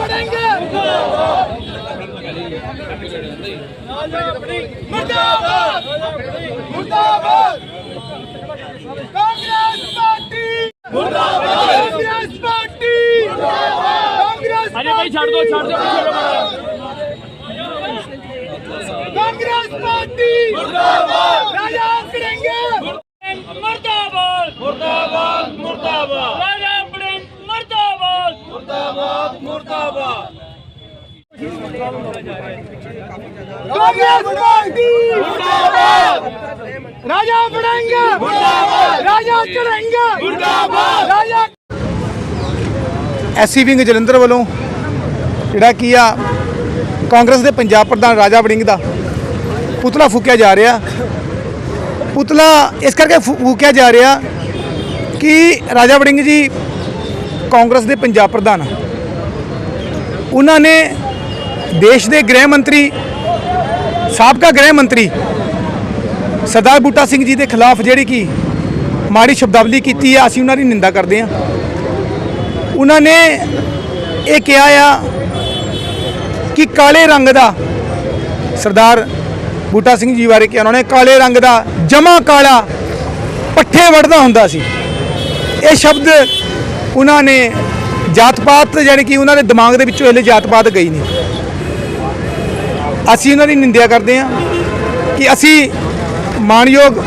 வணங்கு முர்தாபாத் முர்தாபாத் காங்கிரஸ் பார்ட்டி முர்தாபாத் காங்கிரஸ் பார்ட்டி முர்தாபாத் காங்கிரஸ் அரே भाई छोड़ दो छोड़ दो कांग्रेस पार्टी मुर्दाबाद राजा करेंगे ਐਸੀ ਵਿੰਗ ਜਲੰਧਰ ਵੱਲੋਂ ਜਿਹੜਾ ਕੀ ਆ, ਕਾਂਗਰਸ ਦੇ ਪੰਜਾਬ ਪ੍ਰਧਾਨ ਰਾਜਾ ਵੜਿੰਗ ਦਾ ਪੁਤਲਾ ਫੂਕਿਆ ਜਾ ਰਿਹਾ। ਪੁਤਲਾ ਇਸ ਕਰਕੇ ਫੂਕਿਆ ਜਾ ਰਿਹਾ ਕਿ ਰਾਜਾ ਵੜਿੰਗ ਜੀ ਕਾਂਗਰਸ ਦੇ ਪੰਜਾਬ ਪ੍ਰਧਾਨ ਉਹਨਾਂ ਨੇ ਦੇਸ਼ ਦੇ ਗ੍ਰਹਿ ਮੰਤਰੀ, ਸਾਬਕਾ ਗ੍ਰਹਿ ਮੰਤਰੀ ਸਰਦਾਰ ਬੂਟਾ ਸਿੰਘ ਜੀ ਦੇ ਖਿਲਾਫ ਜਿਹੜੀ ਕਿ ਮਾੜੀ ਸ਼ਬਦਾਵਲੀ ਕੀਤੀ ਆ, ਅਸੀਂ ਉਹਨਾਂ ਦੀ ਨਿੰਦਾ ਕਰਦੇ ਹਾਂ। ਉਹਨਾਂ ਨੇ ਇਹ ਕਿਹਾ ਆ ਕਿ ਕਾਲੇ ਰੰਗ ਦਾ ਸਰਦਾਰ ਬੂਟਾ ਸਿੰਘ ਜੀ ਬਾਰੇ ਕਿਹਾ ਉਹਨਾਂ ਨੇ, ਕਾਲੇ ਰੰਗ ਦਾ ਜਮਾ ਕਾਲਾ ਪੱਠੇ ਵੜਦਾ ਹੁੰਦਾ ਸੀ। ਇਹ ਸ਼ਬਦ ਉਹਨਾਂ ਨੇ ਜਾਤ ਪਾਤ ਯਾਨੀ ਕਿ ਉਹਨਾਂ ਦੇ ਦਿਮਾਗ ਦੇ ਵਿੱਚੋਂ ਹਲੇ ਜਾਤ ਪਾਤ ਗਈ ਨਹੀਂ। ਅਸੀਂ ਉਹਨਾਂ ਦੀ ਨਿੰਦਿਆ ਕਰਦੇ ਹਾਂ ਕਿ ਅਸੀਂ ਮਾਨਯੋਗ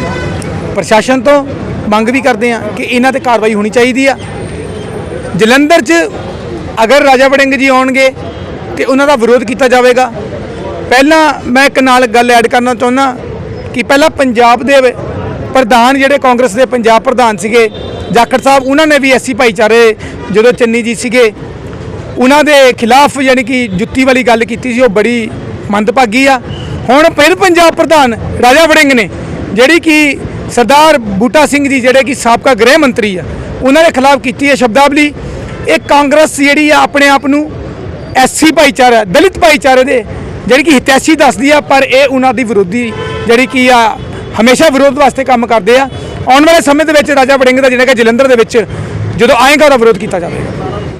ਪ੍ਰਸ਼ਾਸਨ ਤੋਂ ਮੰਗ ਵੀ ਕਰਦੇ ਹਾਂ ਕਿ ਇਹਨਾਂ ਤੇ ਕਾਰਵਾਈ ਹੋਣੀ ਚਾਹੀਦੀ ਆ। ਜਲੰਧਰ 'ਚ ਅਗਰ ਰਾਜਾ ਵੜਿੰਗ ਜੀ ਆਉਣਗੇ ਤੇ ਉਹਨਾਂ ਦਾ ਵਿਰੋਧ ਕੀਤਾ ਜਾਵੇਗਾ। ਪਹਿਲਾਂ ਮੈਂ ਇੱਕ ਨਾਲ ਗੱਲ ਐਡ ਕਰਨਾ ਚਾਹੁੰਦਾ ਕਿ ਪਹਿਲਾਂ ਪੰਜਾਬ ਦੇ ਪ੍ਰਧਾਨ ਜਿਹੜੇ ਕਾਂਗਰਸ ਦੇ ਪੰਜਾਬ ਪ੍ਰਧਾਨ ਸੀਗੇ, ਜਾਖੜ ਸਾਹਿਬ, ਉਹਨਾਂ ਨੇ ਵੀ ਐਸੀ ਭਾਈਚਾਰੇ ਜਦੋਂ ਚੰਨੀ ਜੀ ਸੀਗੇ, ਉਹਨਾਂ ਦੇ ਖਿਲਾਫ ਯਾਨੀ ਕਿ ਜੁੱਤੀ ਵਾਲੀ ਗੱਲ ਕੀਤੀ ਸੀ, ਉਹ ਬੜੀ ਮੰਦਭਾਗੀ ਆ। ਹੁਣ ਫਿਰ ਪੰਜਾਬ ਪ੍ਰਧਾਨ ਰਾਜਾ ਵੜਿੰਗ ਨੇ, ਜਿਹੜੀ ਕਿ ਸਰਦਾਰ ਬੂਟਾ ਸਿੰਘ ਜੀ, ਜਿਹੜੇ ਕਿ ਸਾਬਕਾ ਗ੍ਰਹਿ ਮੰਤਰੀ ਆ, ਉਹਨਾਂ ਦੇ ਖਿਲਾਫ ਕੀਤੀ ਹੈ ਸ਼ਬਦਾਵਲੀ। ਇਹ ਕਾਂਗਰਸ ਜਿਹੜੀ ਆ, ਆਪਣੇ ਆਪ ਨੂੰ ਐਸਸੀ ਭਾਈਚਾਰਾ, ਦਲਿਤ ਭਾਈਚਾਰੇ ਦੇ, ਜਿਹੜੀ ਕਿ ਹਿਤੈਸ਼ੀ ਦੱਸਦੀ ਆ, ਪਰ ਇਹ ਉਹਨਾਂ ਦੀ ਵਿਰੋਧੀ ਜਿਹੜੀ ਕੀ ਆ ਹਮੇਸ਼ਾ ਵਿਰੋਧ ਵਾਸਤੇ ਕੰਮ ਕਰਦੇ ਆ। ਆਉਣ ਵਾਲੇ ਸਮੇਂ ਦੇ ਵਿੱਚ ਰਾਜਾ ਵੜਿੰਗ ਦਾ ਜਿਹੜਾ ਕਿ ਜਲੰਧਰ ਦੇ ਵਿੱਚ ਜਦੋਂ ਆਏਗਾ ਉਹਦਾ ਵਿਰੋਧ ਕੀਤਾ ਜਾਵੇਗਾ।